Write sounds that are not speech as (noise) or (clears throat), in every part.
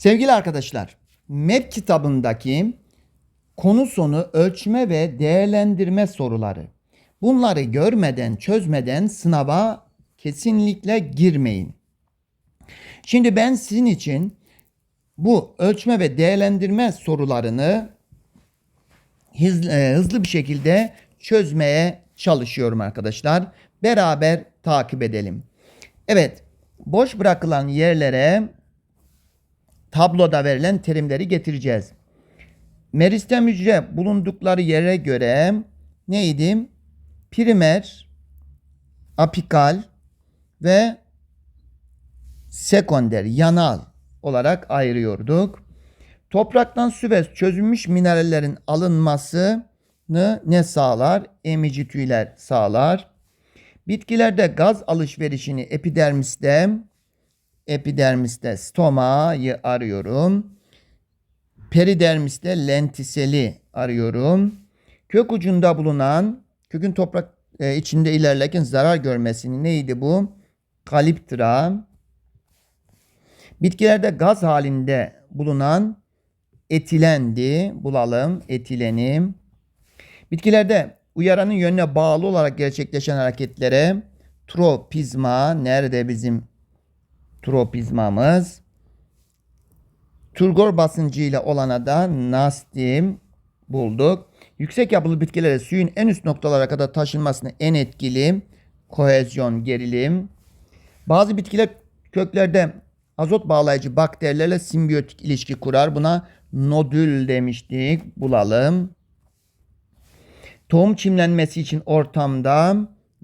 Sevgili arkadaşlar, MEP kitabındaki konu sonu ölçme ve değerlendirme soruları. Bunları görmeden, çözmeden sınava kesinlikle girmeyin. Şimdi ben sizin için bu ölçme ve değerlendirme sorularını e, hızlı bir şekilde çözmeye çalışıyorum arkadaşlar. Beraber takip edelim. Evet, boş bırakılan yerlere tabloda verilen terimleri getireceğiz. Meristem hücre bulundukları yere göre neydi? Primer, apikal ve sekonder, yanal olarak ayırıyorduk. Topraktan su ve çözülmüş minerallerin alınmasını ne sağlar? Emici tüyler sağlar. Bitkilerde gaz alışverişini epidermiste epidermiste stomayı arıyorum. Peridermiste lentiseli arıyorum. Kök ucunda bulunan kökün toprak e, içinde ilerlerken zarar görmesini neydi bu? Kaliptra. Bitkilerde gaz halinde bulunan etilendi. Bulalım etileni. Bitkilerde uyaranın yönüne bağlı olarak gerçekleşen hareketlere tropizma nerede bizim tropizmamız? Turgor basıncıyla olana da nastim bulduk. Yüksek yapılı bitkilere suyun en üst noktalara kadar taşınmasını en etkili kohezyon gerilim. Bazı bitkiler köklerde azot bağlayıcı bakterilerle simbiyotik ilişki kurar. Buna nodül demiştik. Bulalım. Tohum çimlenmesi için ortamda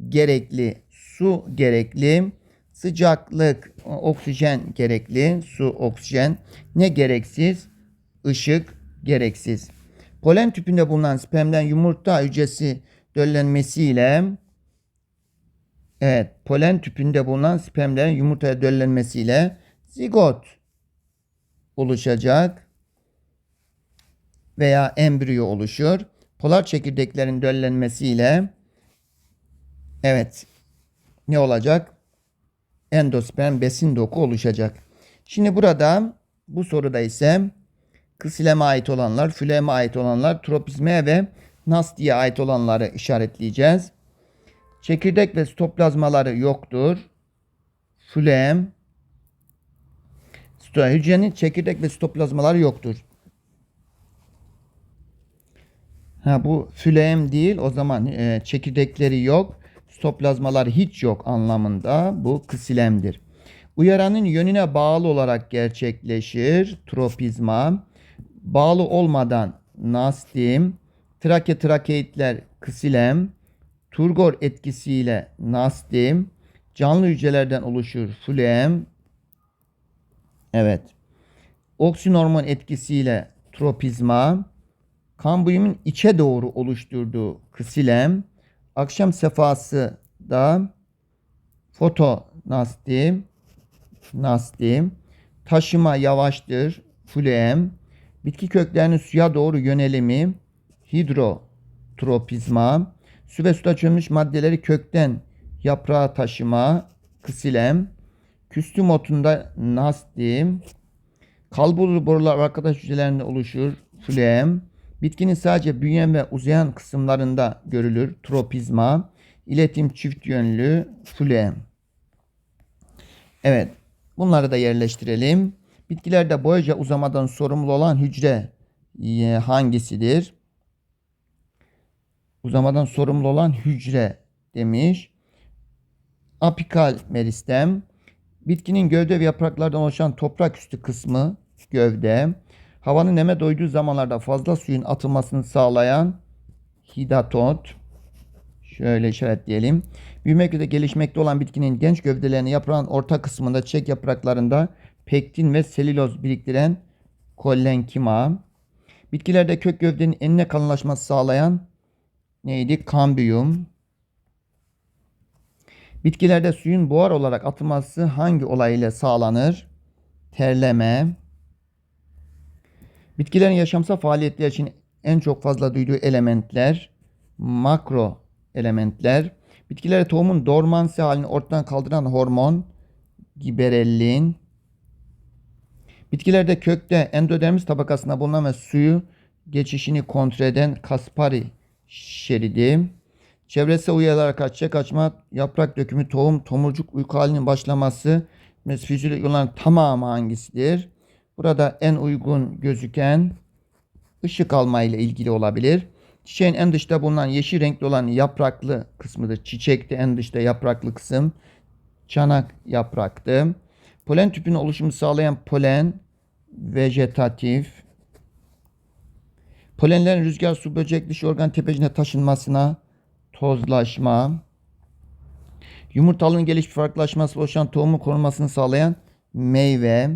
gerekli su gerekli, sıcaklık, oksijen gerekli, su, oksijen. Ne gereksiz? Işık gereksiz. Polen tüpünde bulunan spermden yumurta hücresi döllenmesiyle Evet, polen tüpünde bulunan spermlerin yumurtaya döllenmesiyle zigot oluşacak veya embriyo oluşur. Polar çekirdeklerin döllenmesiyle evet ne olacak? Endosperm besin doku oluşacak. Şimdi burada bu soruda ise kısileme ait olanlar, füleme ait olanlar, tropizmaya ve nastiye ait olanları işaretleyeceğiz. Çekirdek ve sitoplazmaları yoktur. Fülem, hücrenin çekirdek ve sitoplazmaları yoktur. Ha bu fülem değil o zaman e, çekirdekleri yok. Stoplazmalar hiç yok anlamında. Bu kısilemdir. Uyaranın yönüne bağlı olarak gerçekleşir. Tropizma. Bağlı olmadan nastim. Trake trakeitler kısilem. Turgor etkisiyle nastim. Canlı hücrelerden oluşur fülem. Evet. Oksinormon etkisiyle tropizma. Kambiyumun içe doğru oluşturduğu kısilem. Akşam sefası da fotonastim, nastim, taşıma yavaştır, fluem, bitki köklerinin suya doğru yönelimi, hidrotropizma, su ve suda çözülmüş maddeleri kökten yaprağa taşıma, kısilem, küstüm otunda nastim, kalbur borular arkadaş hücrelerinde oluşur, fluem, Bitkinin sadece büyüyen ve uzayan kısımlarında görülür. Tropizma, iletim çift yönlü, fluem. Evet, bunları da yerleştirelim. Bitkilerde boyaca uzamadan sorumlu olan hücre e, hangisidir? Uzamadan sorumlu olan hücre demiş. Apikal meristem. Bitkinin gövde ve yapraklardan oluşan toprak üstü kısmı gövde. Havanın neme doyduğu zamanlarda fazla suyun atılmasını sağlayan hidatot. Şöyle işaretleyelim. Büyümekte gelişmekte olan bitkinin genç gövdelerini yaprağın orta kısmında çiçek yapraklarında pektin ve selüloz biriktiren kollenkima. Bitkilerde kök gövdenin enine kalınlaşması sağlayan neydi? Kambiyum. Bitkilerde suyun buhar olarak atılması hangi olay ile sağlanır? Terleme. Bitkilerin yaşamsal faaliyetler için en çok fazla duyduğu elementler makro elementler. Bitkilere tohumun dormansi halini ortadan kaldıran hormon giberellin. Bitkilerde kökte endodermis tabakasında bulunan ve suyu geçişini kontrol eden Kaspari şeridi. Çevresi uyarılara kaçacak açma, yaprak dökümü, tohum, tomurcuk uyku halinin başlaması fizyolojik olan tamamı hangisidir? Burada en uygun gözüken ışık alma ile ilgili olabilir. Çiçeğin en dışta bulunan yeşil renkli olan yapraklı kısmıdır. Çiçekte en dışta yapraklı kısım çanak yapraktı. Polen tüpünün oluşumu sağlayan polen vejetatif. Polenlerin rüzgar, su, böcek, dış organ tepecine taşınmasına tozlaşma. Yumurtalığın gelişip farklılaşması oluşan tohumun korunmasını sağlayan meyve.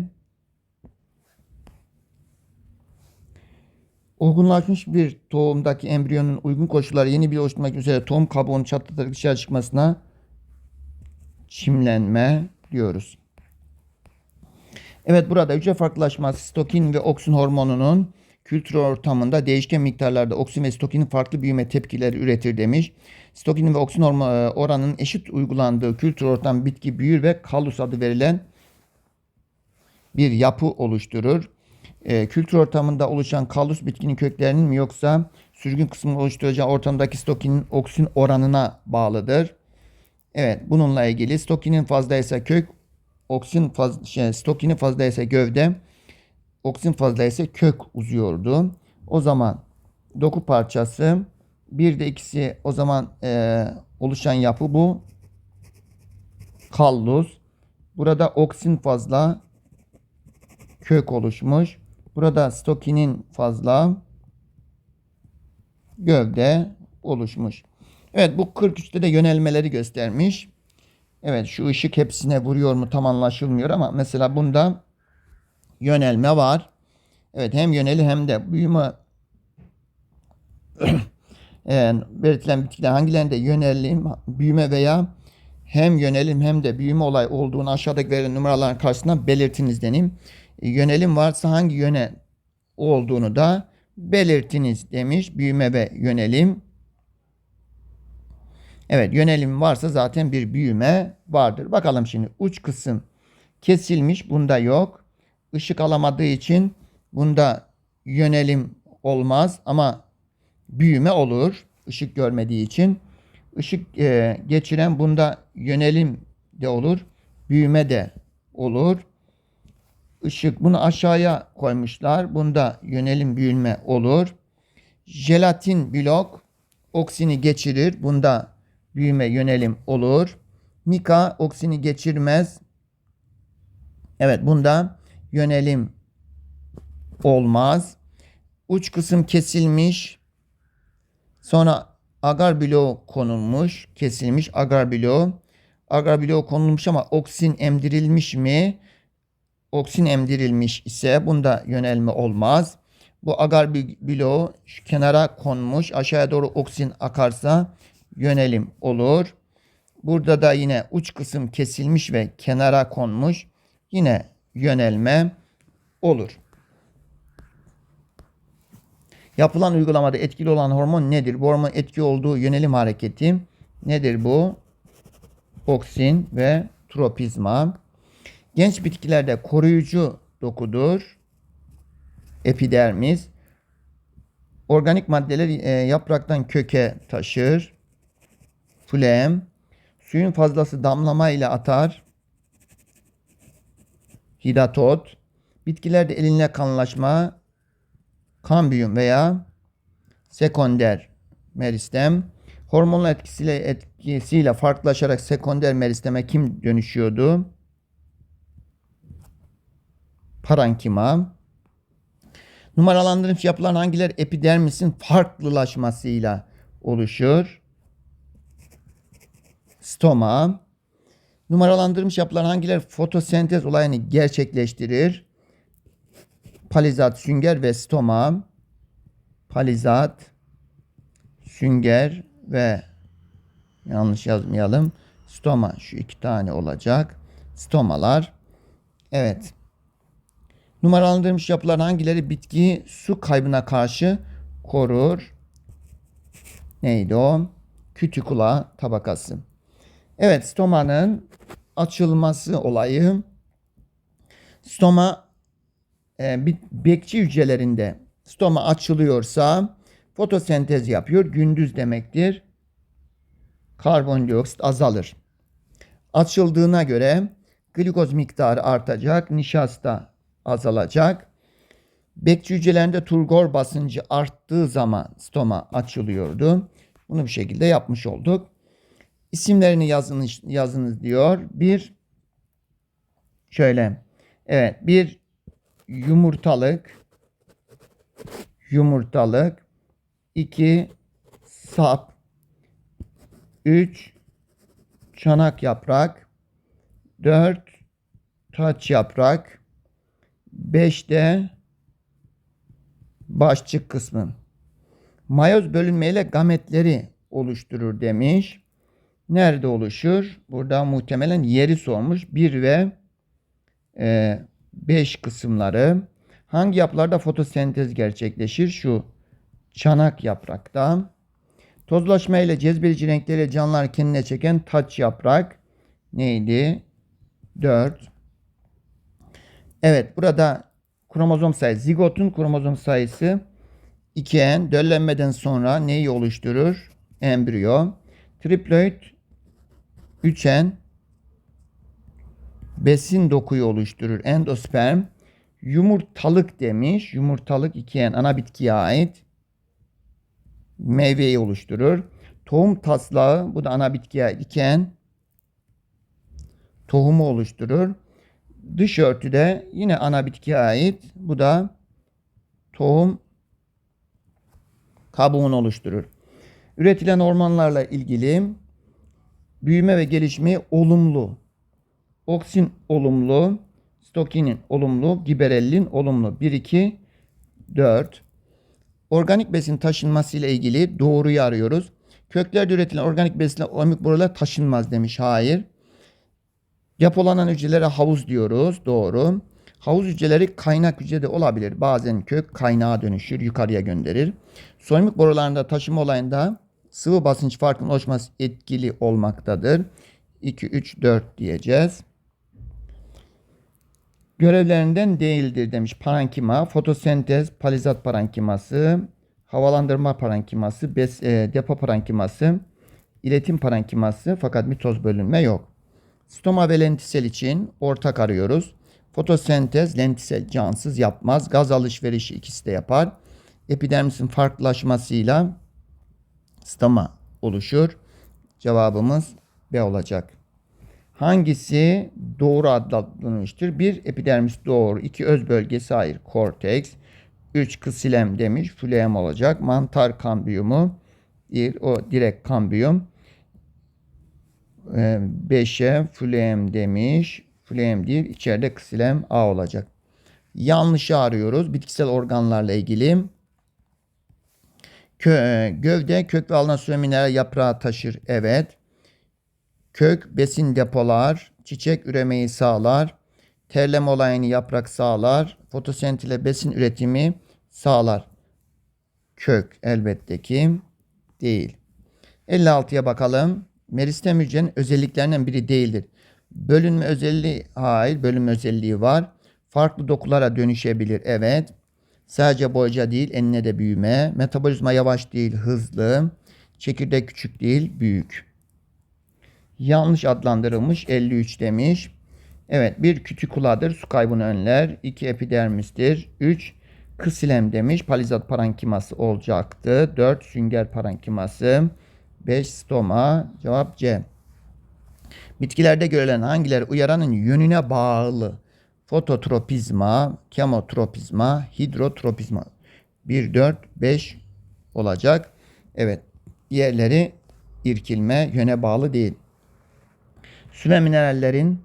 Olgunlaşmış bir tohumdaki embriyonun uygun koşullara yeni bir oluşturmak üzere tohum kabuğunu çatlatarak dışarı çıkmasına çimlenme diyoruz. Evet burada hücre farklılaşması stokin ve oksin hormonunun kültür ortamında değişken miktarlarda oksin ve stokinin farklı büyüme tepkileri üretir demiş. Stokinin ve oksin hormonu oranının eşit uygulandığı kültür ortam bitki büyür ve kallus adı verilen bir yapı oluşturur. E, kültür ortamında oluşan kallus bitkinin köklerinin mi yoksa sürgün kısmını oluşturacağı ortamdaki stokinin oksin oranına bağlıdır. Evet bununla ilgili stokinin fazlaysa kök, oksin faz, şey, stokinin fazlaysa gövde, oksin fazlaysa kök uzuyordu. O zaman doku parçası bir de ikisi o zaman e, oluşan yapı bu. Kallus. Burada oksin fazla kök oluşmuş. Burada stokinin fazla gövde oluşmuş. Evet bu 43'te de yönelmeleri göstermiş. Evet şu ışık hepsine vuruyor mu tam anlaşılmıyor ama mesela bunda yönelme var. Evet hem yöneli hem de büyüme yani (clears throat) belirtilen bitkiler hangilerinde yönelim, büyüme veya hem yönelim hem de büyüme olay olduğunu aşağıdaki verilen numaraların karşısına belirtiniz denim. Yönelim varsa hangi yöne olduğunu da belirtiniz demiş. Büyüme ve yönelim. Evet yönelim varsa zaten bir büyüme vardır. Bakalım şimdi uç kısım kesilmiş. Bunda yok. Işık alamadığı için bunda yönelim olmaz ama büyüme olur. Işık görmediği için. Işık e, geçiren bunda yönelim de olur. Büyüme de olur. Işık bunu aşağıya koymuşlar. Bunda yönelim büyüme olur. Jelatin blok oksini geçirir. Bunda büyüme yönelim olur. Mika oksini geçirmez. Evet bunda yönelim olmaz. Uç kısım kesilmiş. Sonra agar bloğu konulmuş. Kesilmiş agar bloğu. Agar bloğu konulmuş ama oksin emdirilmiş mi? Oksin emdirilmiş ise bunda yönelme olmaz. Bu agar bloğu kenara konmuş. Aşağıya doğru oksin akarsa yönelim olur. Burada da yine uç kısım kesilmiş ve kenara konmuş. Yine yönelme olur. Yapılan uygulamada etkili olan hormon nedir? Bu hormon etki olduğu yönelim hareketi nedir bu? Oksin ve tropizma. Genç bitkilerde koruyucu dokudur. Epidermis. Organik maddeler e, yapraktan köke taşır. Flem. Suyun fazlası damlama ile atar. Hidatot. Bitkilerde elinle kanlaşma, kambiyum veya sekonder meristem. Hormonal etkisiyle etkisiyle farklılaşarak sekonder meristeme kim dönüşüyordu? Parankima. Numaralandırılmış yapılan hangiler epidermisin farklılaşmasıyla oluşur? Stoma. Numaralandırılmış yapılan hangiler fotosentez olayını gerçekleştirir? Palizat, sünger ve stoma. Palizat, sünger ve yanlış yazmayalım. Stoma şu iki tane olacak. Stomalar. Evet. Numaralandırılmış yapılar hangileri bitki su kaybına karşı korur? Neydi o? Kütükula tabakası. Evet stomanın açılması olayı. Stoma e, bekçi hücrelerinde stoma açılıyorsa fotosentez yapıyor. Gündüz demektir. Karbondioksit azalır. Açıldığına göre glikoz miktarı artacak, nişasta azalacak. Bekçi turgor basıncı arttığı zaman stoma açılıyordu. Bunu bir şekilde yapmış olduk. İsimlerini yazınız, yazınız diyor. Bir şöyle. Evet bir yumurtalık yumurtalık 2 sap 3 çanak yaprak 4 taç yaprak 5 de başçık kısmı. Mayoz bölünmeyle gametleri oluşturur demiş. Nerede oluşur? Burada muhtemelen yeri sormuş. 1 ve 5 kısımları. Hangi yapılarda fotosentez gerçekleşir? Şu çanak yaprakta. Tozlaşma ile cezbedici renkleriyle canlılar kendine çeken taç yaprak neydi? 4. Evet burada kromozom sayısı. Zigotun kromozom sayısı 2N. Döllenmeden sonra neyi oluşturur? Embriyo. Triploid 3N. Besin dokuyu oluşturur. Endosperm. Yumurtalık demiş. Yumurtalık 2N ana bitkiye ait. Meyveyi oluşturur. Tohum taslağı bu da ana bitkiye ait iken tohumu oluşturur. Dış örtüde yine ana bitkiye ait. Bu da tohum kabuğunu oluşturur. Üretilen hormonlarla ilgili büyüme ve gelişmeyi olumlu. Oksin olumlu, stokinin olumlu, giberellin olumlu. 1 2 4 Organik besin taşınması ile ilgili doğruyu arıyoruz. Köklerde üretilen organik besinler omik borular taşınmaz demiş. Hayır. Depolanan hücrelere havuz diyoruz. Doğru. Havuz hücreleri kaynak hücrede olabilir. Bazen kök kaynağa dönüşür, yukarıya gönderir. Soymuk borularında taşıma olayında sıvı basınç farkının oluşması etkili olmaktadır. 2, 3, 4 diyeceğiz. Görevlerinden değildir demiş parankima, fotosentez, palizat parankiması, havalandırma parankiması, bes, e, depo parankiması, iletim parankiması fakat mitoz bölünme yok. Stoma ve lentisel için ortak arıyoruz. Fotosentez lentisel cansız yapmaz. Gaz alışverişi ikisi de yapar. Epidermisin farklılaşmasıyla stoma oluşur. Cevabımız B olacak. Hangisi doğru adlandırılmıştır? Bir epidermis doğru. iki öz bölgesi hayır. Korteks. Üç kısilem demiş. Fülem olacak. Mantar kambiyumu. Bir o direkt kambiyum. Ee, beşe fülem demiş. Fülem değil. İçeride kısilem A olacak. Yanlışı arıyoruz. Bitkisel organlarla ilgili. Kö, gövde kök ve alınan su mineral yaprağı taşır. Evet. Kök besin depolar, çiçek üremeyi sağlar, terleme olayını yaprak sağlar, fotosent ile besin üretimi sağlar. Kök elbette ki değil. 56'ya bakalım. Meristem hücrenin özelliklerinden biri değildir. Bölünme özelliği hayır, bölünme özelliği var. Farklı dokulara dönüşebilir evet. Sadece boyca değil, enine de büyüme. Metabolizma yavaş değil, hızlı. Çekirdek küçük değil, büyük yanlış adlandırılmış 53 demiş. Evet bir kütükuladır su kaybını önler. 2 epidermistir. 3 kısilem demiş. Palizat parankiması olacaktı. 4 sünger parankiması. 5 stoma. Cevap C. Bitkilerde görülen hangileri uyaranın yönüne bağlı? Fototropizma, kemotropizma, hidrotropizma. 1, 4, 5 olacak. Evet. Diğerleri irkilme yöne bağlı değil. Su ve minerallerin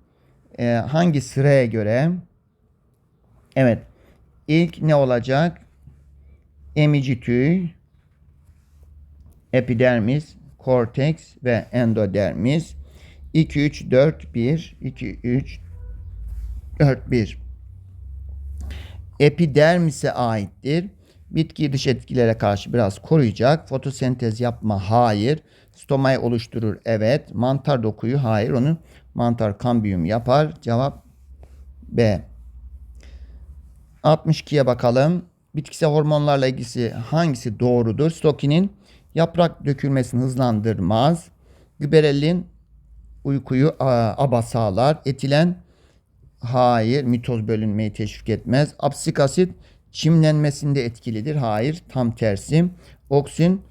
e, hangi sıraya göre? Evet. İlk ne olacak? Emici tüy, epidermis, korteks ve endodermis. 2 3 4 1 2 3 4 1 Epidermise aittir. Bitki dış etkilere karşı biraz koruyacak. Fotosentez yapma hayır. Stomayı oluşturur evet. Mantar dokuyu hayır. Onu mantar kambiyum yapar. Cevap B. 62'ye bakalım. Bitkisel hormonlarla ilgisi hangisi doğrudur? Stokin'in yaprak dökülmesini hızlandırmaz. Giberellin uykuyu aba sağlar. Etilen hayır mitoz bölünmeyi teşvik etmez. Absik asit çimlenmesinde etkilidir. Hayır tam tersi. Oksin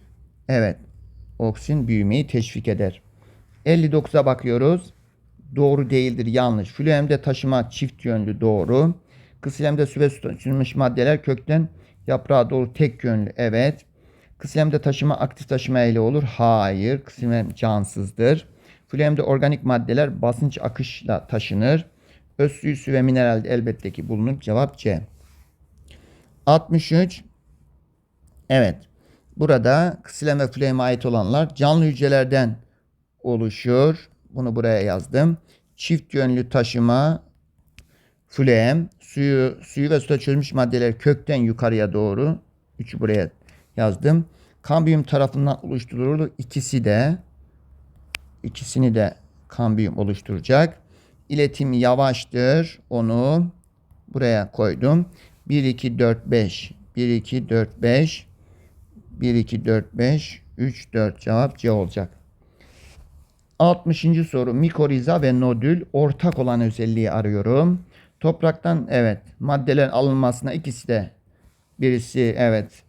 evet oksin büyümeyi teşvik eder. 59'a bakıyoruz. Doğru değildir yanlış. Fluemde taşıma çift yönlü doğru. Kısilemde su taşınmış maddeler kökten yaprağa doğru tek yönlü evet. Kısilemde taşıma aktif taşıma ile olur. Hayır. Kısilem cansızdır. Fluemde organik maddeler basınç akışla taşınır. Öz suyu su ve mineralde elbette ki bulunur. Cevap C. 63. Evet. Burada kısilem ve flueme ait olanlar canlı hücrelerden oluşur. Bunu buraya yazdım. Çift yönlü taşıma fluem, suyu, suyu ve suda çözülmüş maddeler kökten yukarıya doğru. Üçü buraya yazdım. Kambiyum tarafından oluşturulur. İkisi de ikisini de kambiyum oluşturacak. İletim yavaştır. Onu buraya koydum. 1 2 4 5 1 2 4 5 1 2 4 5 3 4 cevap C olacak. 60. soru mikoriza ve nodül ortak olan özelliği arıyorum. Topraktan evet maddelerin alınmasına ikisi de birisi evet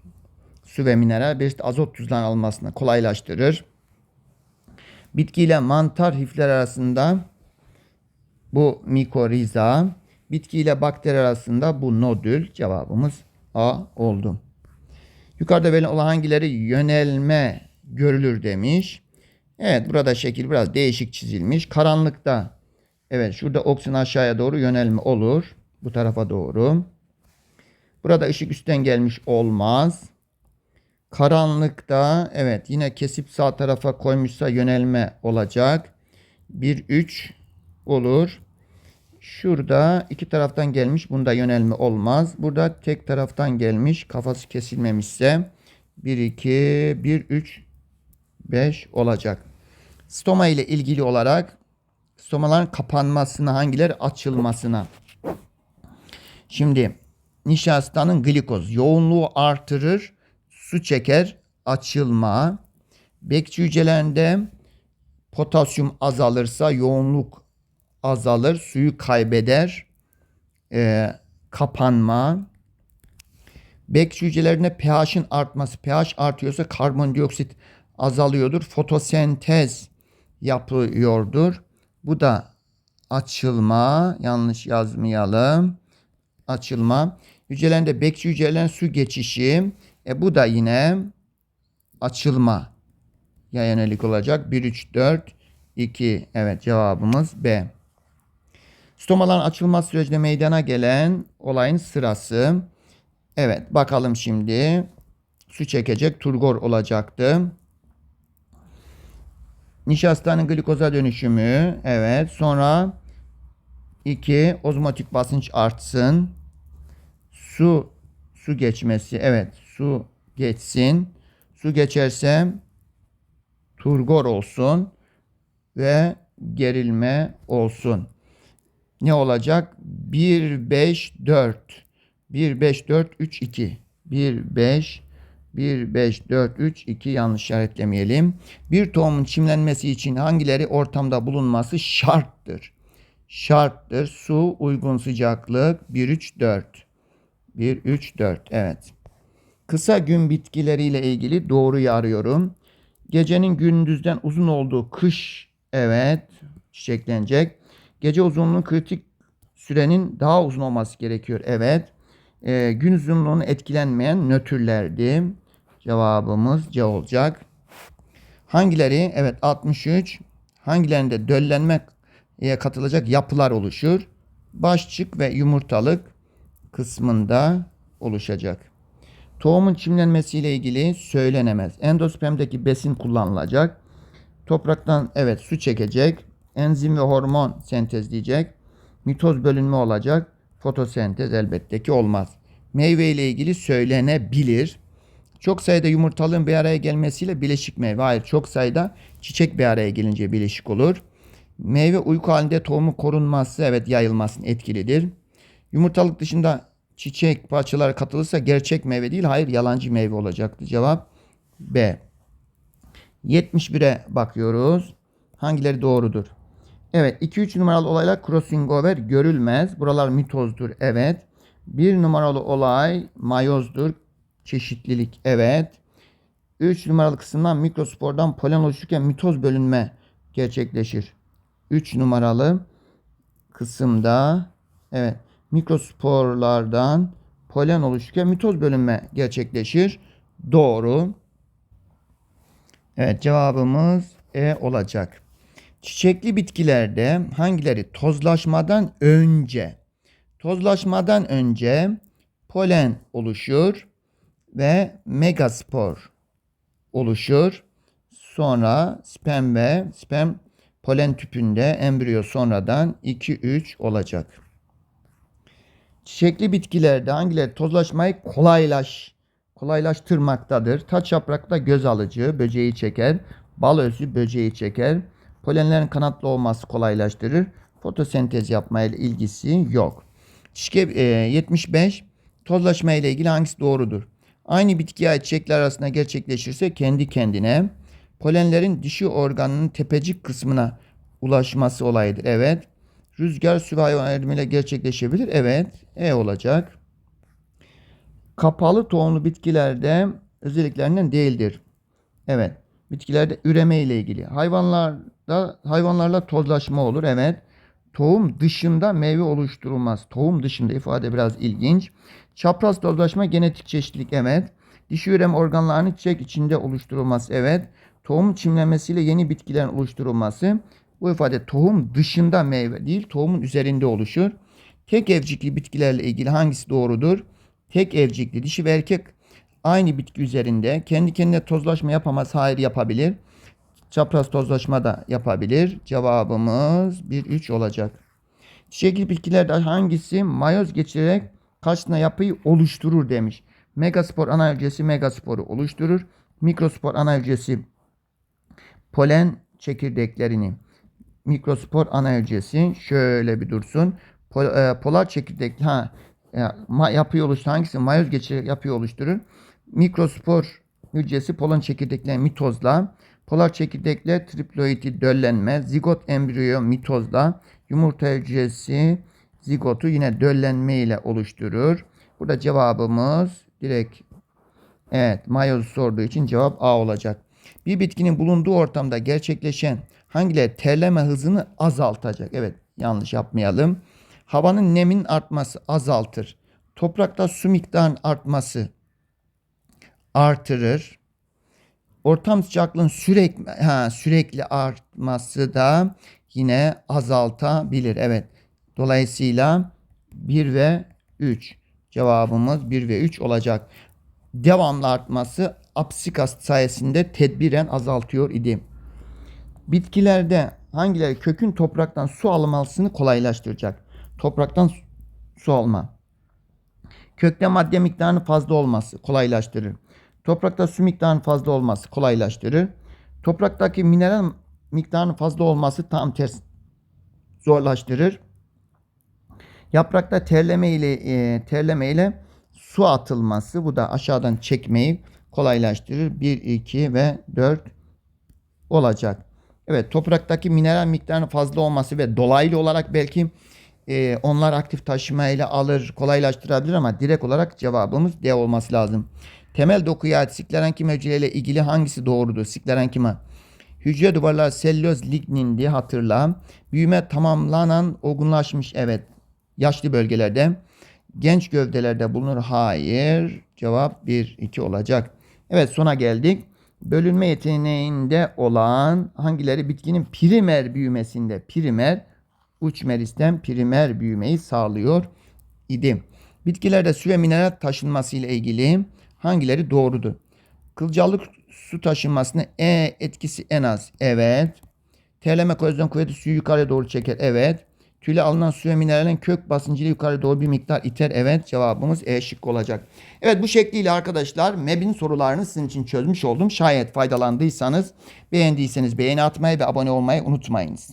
su ve mineral de azot tuzların alınmasını kolaylaştırır. Bitki ile mantar hifler arasında bu mikoriza, bitki ile bakteri arasında bu nodül cevabımız A oldu. Yukarıda verilen olan hangileri yönelme görülür demiş. Evet burada şekil biraz değişik çizilmiş. Karanlıkta evet şurada oksijen aşağıya doğru yönelme olur. Bu tarafa doğru. Burada ışık üstten gelmiş olmaz. Karanlıkta evet yine kesip sağ tarafa koymuşsa yönelme olacak. 1 3 olur. Şurada iki taraftan gelmiş. Bunda yönelme olmaz. Burada tek taraftan gelmiş. Kafası kesilmemişse 1 2 1 3 5 olacak. Stoma ile ilgili olarak stomaların kapanmasına hangileri açılmasına. Şimdi nişastanın glikoz yoğunluğu artırır, su çeker, açılma. Bekçi hücrelerinde potasyum azalırsa yoğunluk azalır, suyu kaybeder, e, kapanma. Bekçi hücrelerinde pH'in artması, pH artıyorsa karbondioksit azalıyordur. Fotosentez yapıyordur. Bu da açılma. Yanlış yazmayalım. Açılma. Hücrelerinde bekçi hücrelerin su geçişi. E bu da yine açılma ya yönelik olacak. 1 3 4 2 evet cevabımız B. Stomaların açılma sürecinde meydana gelen olayın sırası. Evet bakalım şimdi. Su çekecek turgor olacaktı. Nişastanın glikoza dönüşümü. Evet. Sonra 2. Ozmotik basınç artsın. Su su geçmesi. Evet. Su geçsin. Su geçerse turgor olsun ve gerilme olsun. Ne olacak? 1 5 4 1 5 4 3 2 1 5 1, 5, 4, 3, 2 yanlış işaretlemeyelim. Bir tohumun çimlenmesi için hangileri ortamda bulunması şarttır? Şarttır. Su, uygun sıcaklık 1, 3, 4. 1, 3, 4. Evet. Kısa gün bitkileriyle ilgili doğruyu arıyorum. Gecenin gündüzden uzun olduğu kış evet çiçeklenecek. Gece uzunluğunun kritik sürenin daha uzun olması gerekiyor. Evet. E, gün uzunluğunu etkilenmeyen nötrlerdi. Cevabımız C olacak. Hangileri? Evet 63. Hangilerinde döllenmeye katılacak yapılar oluşur? Başçık ve yumurtalık kısmında oluşacak. Tohumun çimlenmesiyle ilgili söylenemez. Endospermdeki besin kullanılacak. Topraktan evet su çekecek. Enzim ve hormon sentezleyecek. Mitoz bölünme olacak. Fotosentez elbette ki olmaz. Meyve ile ilgili söylenebilir. Çok sayıda yumurtalığın bir araya gelmesiyle bileşik meyve. Hayır çok sayıda çiçek bir araya gelince bileşik olur. Meyve uyku halinde tohumu korunması evet yayılmasının etkilidir. Yumurtalık dışında çiçek parçaları katılırsa gerçek meyve değil, hayır yalancı meyve olacaktı. Cevap B. 71'e bakıyoruz. Hangileri doğrudur? Evet 2-3 numaralı olaylar crossing over görülmez. Buralar mitozdur. Evet. 1 numaralı olay mayozdur. Çeşitlilik. Evet. 3 numaralı kısımdan mikrospordan polen oluşurken mitoz bölünme gerçekleşir. 3 numaralı kısımda evet mikrosporlardan polen oluşurken mitoz bölünme gerçekleşir. Doğru. Evet cevabımız E olacak. Çiçekli bitkilerde hangileri tozlaşmadan önce tozlaşmadan önce polen oluşur ve megaspor oluşur. Sonra sperm ve sperm polen tüpünde embriyo sonradan 2-3 olacak. Çiçekli bitkilerde hangileri tozlaşmayı kolaylaş kolaylaştırmaktadır? Taç yaprakta göz alıcı, böceği çeker. Bal özü böceği çeker. Polenlerin kanatlı olması kolaylaştırır. Fotosentez yapmayla ilgisi yok. Çiçek e, 75 tozlaşma ile ilgili hangisi doğrudur? Aynı bitkiye ait çiçekler arasında gerçekleşirse kendi kendine polenlerin dişi organının tepecik kısmına ulaşması olayıdır. Evet. Rüzgar su ve hayvan gerçekleşebilir. Evet. E olacak. Kapalı tohumlu bitkilerde özelliklerinden değildir. Evet. Bitkilerde üreme ile ilgili. Hayvanlarda hayvanlarla tozlaşma olur. Evet. Tohum dışında meyve oluşturulmaz. Tohum dışında ifade biraz ilginç. Çapraz tozlaşma genetik çeşitlilik evet. Dişi üreme organlarının çiçek içinde oluşturulması evet. Tohum çimlenmesiyle yeni bitkilerin oluşturulması. Bu ifade tohum dışında meyve değil, tohumun üzerinde oluşur. Tek evcikli bitkilerle ilgili hangisi doğrudur? Tek evcikli dişi ve erkek aynı bitki üzerinde kendi kendine tozlaşma yapamaz. Hayır yapabilir. Çapraz tozlaşma da yapabilir. Cevabımız 1-3 olacak. Çiçekli bitkilerde hangisi mayoz geçirerek karşısına yapıyı oluşturur demiş. Megaspor ana hücresi megasporu oluşturur. Mikrospor ana hücresi polen çekirdeklerini mikrospor ana hücresi şöyle bir dursun. Pol, e, polar çekirdek ha e, ma, yapıyı oluşturur. Hangisi mayoz geçirerek yapıyı oluşturur? Mikrospor hücresi polen çekirdekleri mitozla Polar çekirdekler triploidi döllenme, zigot embriyo mitozla, yumurta hücresi zigotu yine döllenme ile oluşturur. Burada cevabımız direkt evet mayoz sorduğu için cevap A olacak. Bir bitkinin bulunduğu ortamda gerçekleşen hangileri terleme hızını azaltacak? Evet yanlış yapmayalım. Havanın nemin artması azaltır. Toprakta su miktarının artması artırır. Ortam sıcaklığın sürekli ha, sürekli artması da yine azaltabilir. Evet. Dolayısıyla 1 ve 3 cevabımız 1 ve 3 olacak. Devamlı artması apsikas sayesinde tedbiren azaltıyor idi. Bitkilerde hangileri kökün topraktan su almasını kolaylaştıracak? Topraktan su alma. Kökte madde miktarının fazla olması kolaylaştırır. Toprakta su miktarının fazla olması kolaylaştırır. Topraktaki mineral miktarının fazla olması tam ters zorlaştırır. Yaprakta terleme ile e, terleme ile su atılması bu da aşağıdan çekmeyi kolaylaştırır. 1 2 ve 4 olacak. Evet topraktaki mineral miktarının fazla olması ve dolaylı olarak belki e, onlar aktif taşıma ile alır kolaylaştırabilir ama direkt olarak cevabımız D olması lazım. Temel dokuya ait sklerenkima hücreleriyle ilgili hangisi doğrudur? Sklerenkima hücre duvarları selüloz lignin diye hatırla. Büyüme tamamlanan olgunlaşmış evet yaşlı bölgelerde. Genç gövdelerde bulunur. Hayır. Cevap 1 2 olacak. Evet sona geldik. Bölünme yeteneğinde olan hangileri bitkinin primer büyümesinde primer uç meristem primer büyümeyi sağlıyor idi. Bitkilerde su ve mineral taşınması ile ilgili hangileri doğrudur? Kılcallık su taşınmasına E etkisi en az. Evet. Terleme korozyon kuvveti suyu yukarıya doğru çeker. Evet. Tüyle alınan su ve mineralin kök basıncıyla yukarı doğru bir miktar iter. Evet cevabımız E şık olacak. Evet bu şekliyle arkadaşlar MEB'in sorularını sizin için çözmüş oldum. Şayet faydalandıysanız beğendiyseniz beğeni atmayı ve abone olmayı unutmayınız.